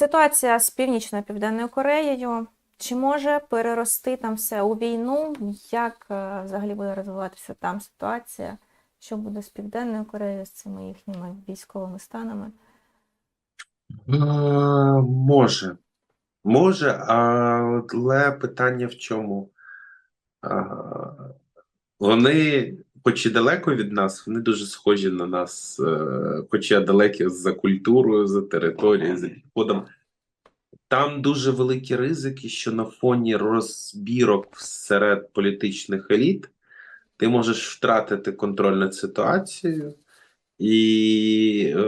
Ситуація з північною південною Кореєю. Чи може перерости там все у війну? Як е, взагалі буде розвиватися там ситуація? Що буде з Південною Кореєю, з цими їхніми військовими станами? Е, Може. Може, але питання в чому? А, Вони, хоч і далеко від нас, вони дуже схожі на нас, е, хоча далекі за культурою, за територією, за підходом. Там дуже великі ризики, що на фоні розбірок серед політичних еліт ти можеш втратити контроль над ситуацією. І е,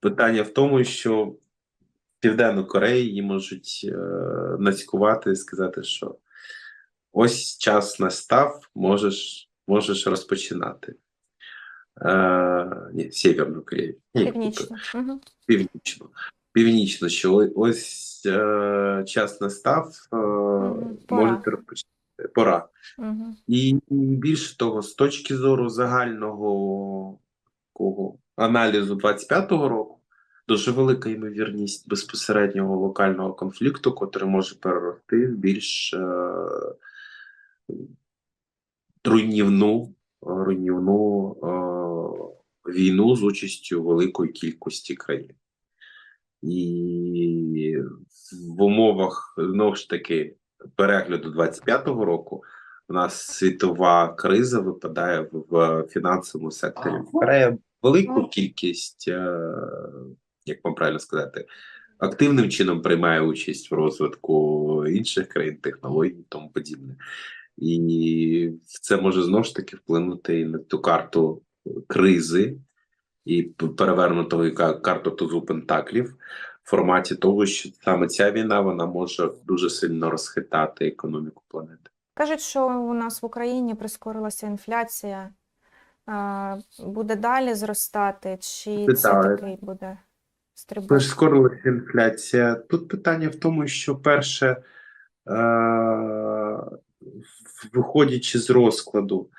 питання в тому, що в Південну Корею її можуть е, нацькувати і сказати, що ось час настав, можеш, можеш розпочинати. Е, ні, Сєвєрну Корею. Північно. Угу. Північно. Північно, що ось е, час настав, е, можете розпочати. Пора. Угу. І більше того, з точки зору загального такого аналізу 25-го року, дуже велика ймовірність безпосереднього локального конфлікту, котрий може перерости в більш е, руйнівну, руйнівну е, війну з участю великої кількості країн. І в умовах знову ж таки перегляду 25-го року у нас світова криза випадає в, в фінансовому секторі. Корея велику кількість, е, як вам правильно сказати, активним чином приймає участь в розвитку інших країн, технологій і тому подібне. І це може знову ж таки вплинути і на ту карту кризи і перевернутого карту тузу пентаклів в форматі того, що саме ця війна вона може дуже сильно розхитати економіку планети. Кажуть, що у нас в Україні прискорилася інфляція. Буде далі зростати, чи це Питаю. такий буде стрибок? Прискорилася інфляція. Тут питання в тому, що перше, е- виходячи з розкладу,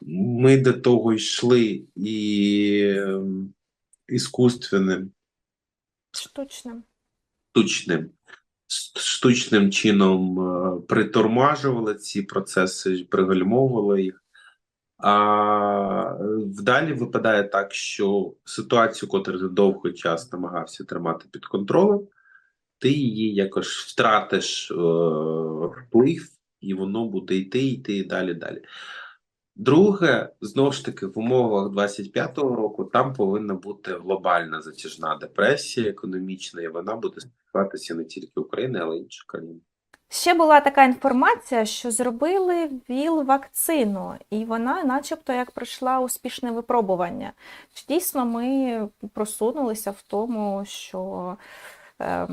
ми до того йшли і ем, іскусственним, Штучним. штучним, штучним чином е, притормажували ці процеси, пригальмовували їх. А вдалі випадає так, що ситуацію, котру ти довгий час намагався тримати під контролем, ти її якось втратиш е, вплив, і воно буде йти, йти і далі, далі. Друге, знову ж таки, в умовах 25-го року там повинна бути глобальна затяжна депресія економічна, і вона буде стосуватися не тільки України, але й інших країн. Ще була така інформація, що зробили ВІЛ-вакцину, і вона, начебто, як пройшла успішне випробування. Чи дійсно ми просунулися в тому, що е,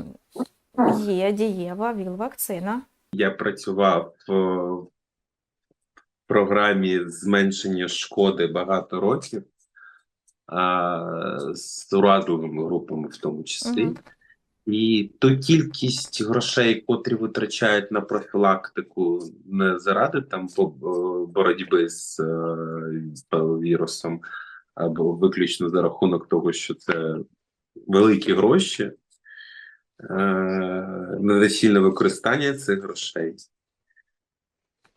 є дієва ВІЛ-вакцина? Я працював в програмі зменшення шкоди багато років а, з уразливими групами, в тому числі. Мгм. І ту кількість грошей, котрі витрачають на профілактику не заради там по- е, боротьби з, е, з вірусом, або виключно за рахунок того, що це великі гроші, недоцільне використання цих грошей.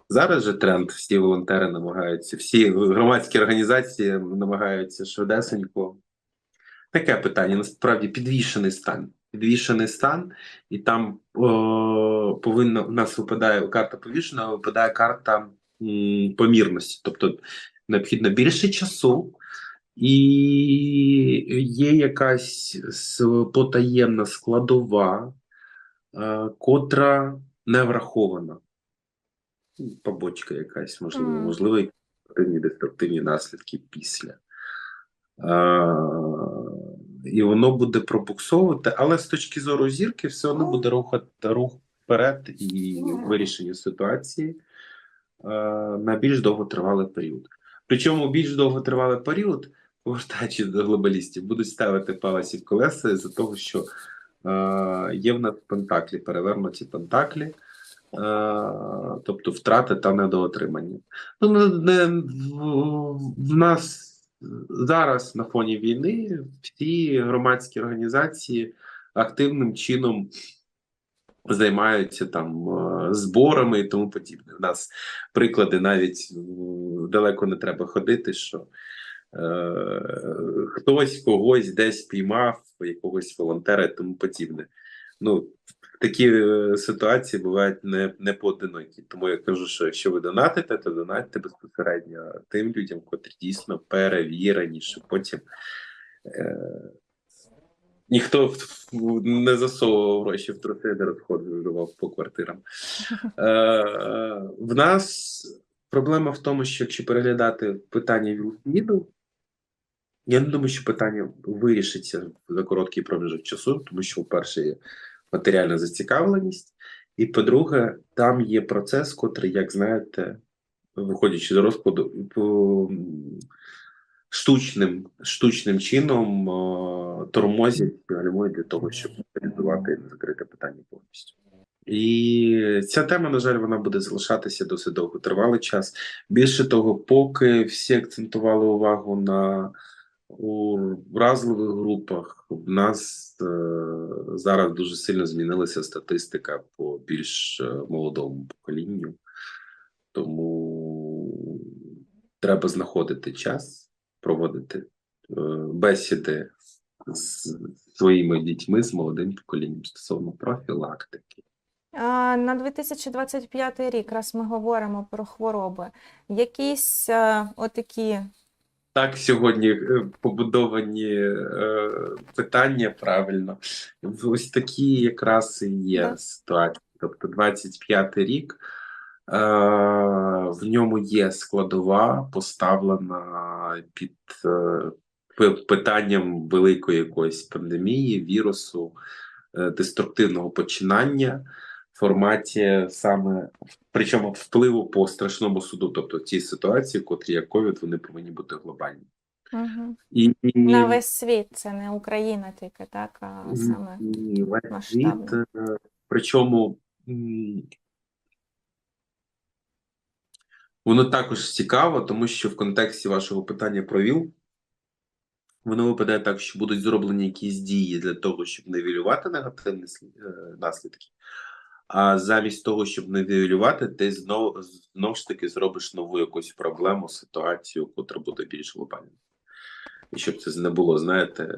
Зараз же тренд, всі волонтери намагаються, всі громадські організації намагаються швидесенько. Таке питання, насправді підвішений стан. Підвішений стан, і там о, повинна в нас випадає карта повішена, випадає карта м, помірності. Тобто необхідно більше часу, і є якась потаємна складова, е, котра не врахована. Ну, Побочка якась, можливо, Мгм. можливо, якісь деструктивні наслідки після. А, і воно буде пробуксовувати, але з точки зору зірки, все одно буде рухати рух вперед і вирішення ситуації а, на більш довготривалий період. Причому більш довготривалий період, повертаючись до глобалістів, будуть ставити палиці в колеса з-за того, що а, є в нас пентаклі, перевернуті пентаклі. Е, тобто втрати та недоотримання. Ну, не, в, нас зараз на фоні війни всі громадські організації активним чином займаються там е, зборами і тому подібне. У нас приклади навіть е, далеко не треба ходити, що е, хтось когось десь піймав, якогось волонтера і тому подібне. Ну, такі е, ситуації бувають не, не поодинокі. Тому я кажу, що якщо ви донатите, то донатьте безпосередньо тим людям, котрі дійсно перевірені, що потім е, ніхто не засовував гроші в труси, не розходжував по квартирам. Е, е, в нас проблема в тому, що якщо переглядати питання вілфіду, я не думаю, що питання вирішиться за короткий проміжок часу, тому що, по-перше, є матеріальна зацікавленість, і по-друге, там є процес, котрий, як знаєте, виходячи з розкладу, штучним, штучним чином тормозять гальмують для того, щоб реалізувати і закрити питання повністю. І ця тема, на жаль, вона буде залишатися досить довготривалий час. Більше того, поки всі акцентували увагу на у вразливих групах, в нас е, зараз дуже сильно змінилася статистика по більш е, молодому поколінню, тому треба знаходити час, проводити е, бесіди з своїми дітьми, з молодим поколінням стосовно профілактики. На 2025 рік, раз ми говоримо про хвороби, якісь е, отакі Так, сьогодні е, побудовані е, питання правильно. Ось такі якраз і є ситуації. Тобто 25 рік, е, в ньому є складова, поставлена під е, питанням великої якоїсь пандемії, вірусу, е, деструктивного починання форматі саме Причому впливу по страшному суду, тобто ті ситуації, котрі як ковід, вони повинні бути глобальні. угу. І на весь світ, це не Україна тільки, так, а саме весь світ, е, причому воно також цікаво, тому що в контексті вашого питання про ВІЛ воно випадає так, що будуть зроблені якісь дії для того, щоб нивелювати негативні е, наслідки. А замість того, щоб нивелювати, ти знову знову ж таки зробиш нову якусь проблему, ситуацію, котра буде більш глобальною. І щоб це не було, знаєте,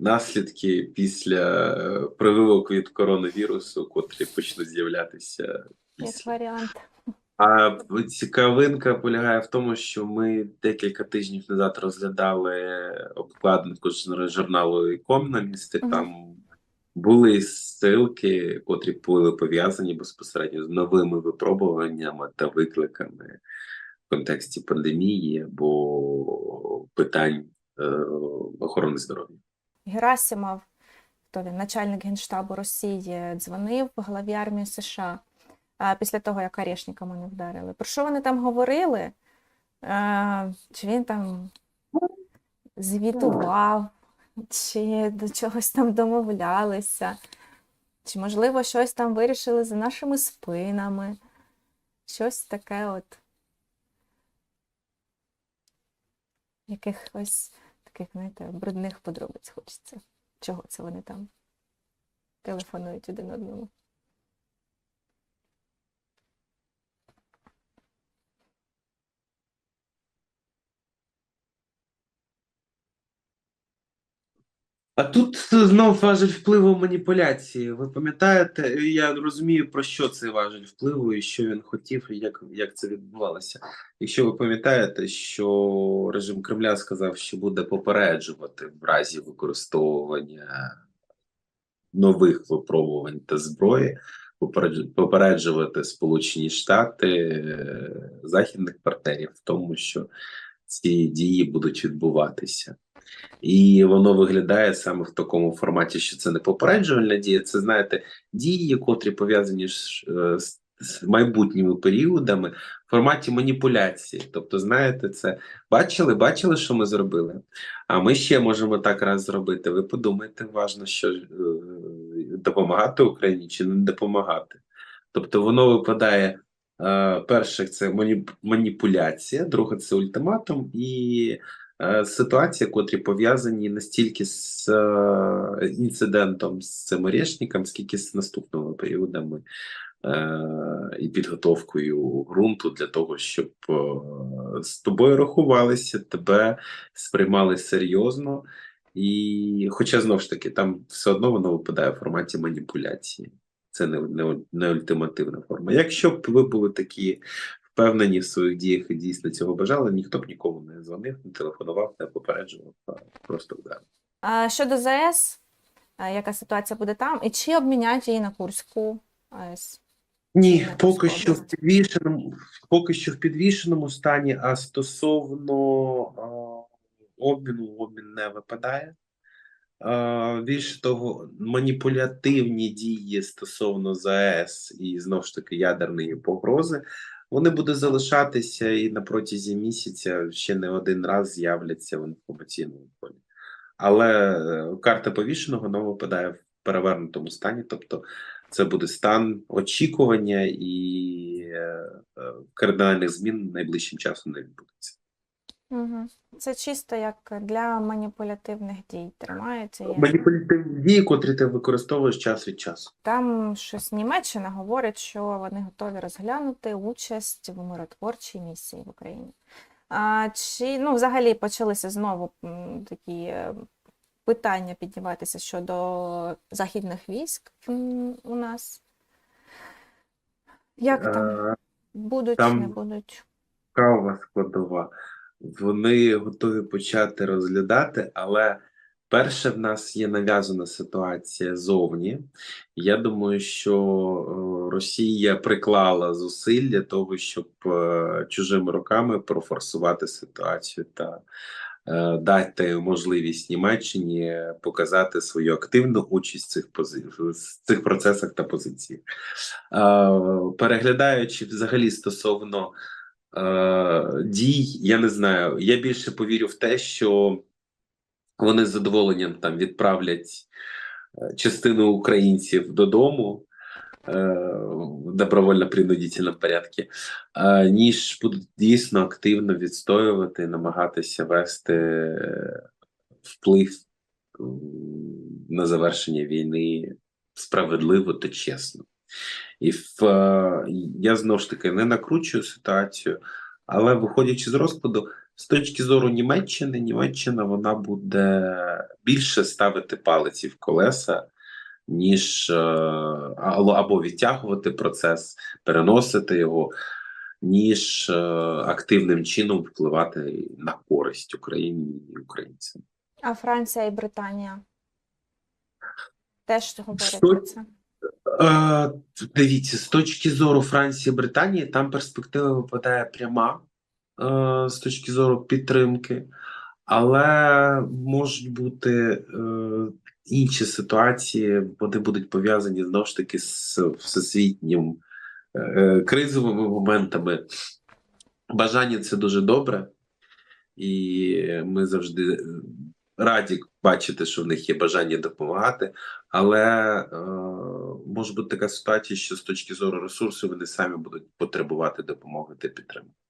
наслідки після е, прививок від коронавірусу, котрі почнуть з'являтися як варіант. А цікавинка полягає в тому, що ми декілька тижнів назад розглядали обкладинку журналу «Економіст», і там були ссылки, котрі були пов'язані безпосередньо з новими випробуваннями та викликами в контексті пандемії або питань е, охорони здоров'я. Герасимов, хто він, начальник Генштабу Росії, дзвонив главі армії США а, після того, як Орешниками не вдарили. Про що вони там говорили? Е, Чи він там звітував, чи до чогось там домовлялися, чи, можливо, щось там вирішили за нашими спинами. Щось таке от. Якихось таких, знаєте, брудних подробиць хочеться. Чого це вони там телефонують один одному? А тут знов важель впливу маніпуляції. Ви пам'ятаєте, я розумію, про що цей важель впливу і що він хотів, і як, як це відбувалося. Якщо ви пам'ятаєте, що режим Кремля сказав, що буде попереджувати в разі використовування нових випробувань та зброї, попередж- попереджувати Сполучені Штати, е, західних партнерів в тому, що ці дії будуть відбуватися. І воно виглядає саме в такому форматі, що це не попереджувальна дія, це знаєте, дії, котрі пов'язані е, з, з майбутніми періодами в форматі маніпуляції. Тобто, знаєте, це бачили, бачили, що ми зробили. А ми ще можемо так раз зробити. Ви подумайте уважно, що е, допомагати Україні чи не допомагати. Тобто, воно випадає. е, Перше, це маніпуляція, друге це ультиматум, і ситуації, котрі пов'язані не стільки з е, інцидентом з цим орешником, скільки з наступними періодами е, і підготовкою ґрунту для того, щоб е, з тобою рахувалися, тебе сприймали серйозно. І, хоча знову ж таки, там все одно воно випадає в форматі маніпуляції. Це не, не, не ультимативна форма. Якщо б ви були такі впевнені в своїх діях і дійсно цього бажали, ніхто б нікому не дзвонив, не телефонував, не попереджував, просто вдарив. А щодо ЗАЕС, яка ситуація буде там? І чи обмінять її на Курську АЕС? Ні, поки що в підвішеному, поки що в підвішеному стані, а стосовно а, обміну, обмін не випадає. А, більше того, маніпулятивні дії стосовно ЗАЕС і знову ж таки ядерної погрози, вони будуть залишатися і на протязі місяця ще не один раз з'являться в інформаційному полі. Але е, карта повішеного вона випадає в перевернутому стані, тобто це буде стан очікування і е, е, кардинальних змін найближчим часом не відбудеться. Угу. Це чисто як для маніпулятивних дій тримається. Маніпулятивні дії, котрі ти використовуєш час від часу. Там щось Німеччина говорить, що вони готові розглянути участь в миротворчій місії в Україні. А, чи ну, взагалі почалися знову такі е, питання підніматися щодо західних військ у нас? Як там? Е, Будуть, там- не будуть? Кава складова. Вони готові почати розглядати, але перше в нас є нав'язана ситуація зовні. Я думаю, що е, Росія приклала зусиль для того, щоб е, чужими руками профорсувати ситуацію та е, дати можливість Німеччині показати свою активну участь в цих пози... в цих процесах та позиціях. Переглядаючи взагалі стосовно е, дій, я не знаю. Я більше повірю в те, що вони з задоволенням там відправлять е, частину українців додому е, в добровольно-принудительному порядку, е, ніж будуть дійсно активно відстоювати, намагатися вести вплив на завершення війни справедливо та чесно. І в, е, я знову ж таки не накручую ситуацію, але виходячи з розкладу, з точки зору Німеччини, Німеччина вона буде більше ставити палиці в колеса, ніж е, або відтягувати процес, переносити його, ніж е, активним чином впливати на користь Україні і українцям. А Франція і Британія теж говорять Що? про це. Е, дивіться, з точки зору Франції Британії, там перспектива випадає пряма е, з точки зору підтримки, але можуть бути е, інші ситуації, вони будуть пов'язані знову ж таки з всесвітнім кризовими моментами. Бажання це дуже добре, і ми завжди раді бачити, що в них є бажання допомагати. Але е, може бути така ситуація, що з точки зору ресурсів вони самі будуть потребувати допомоги та підтримки.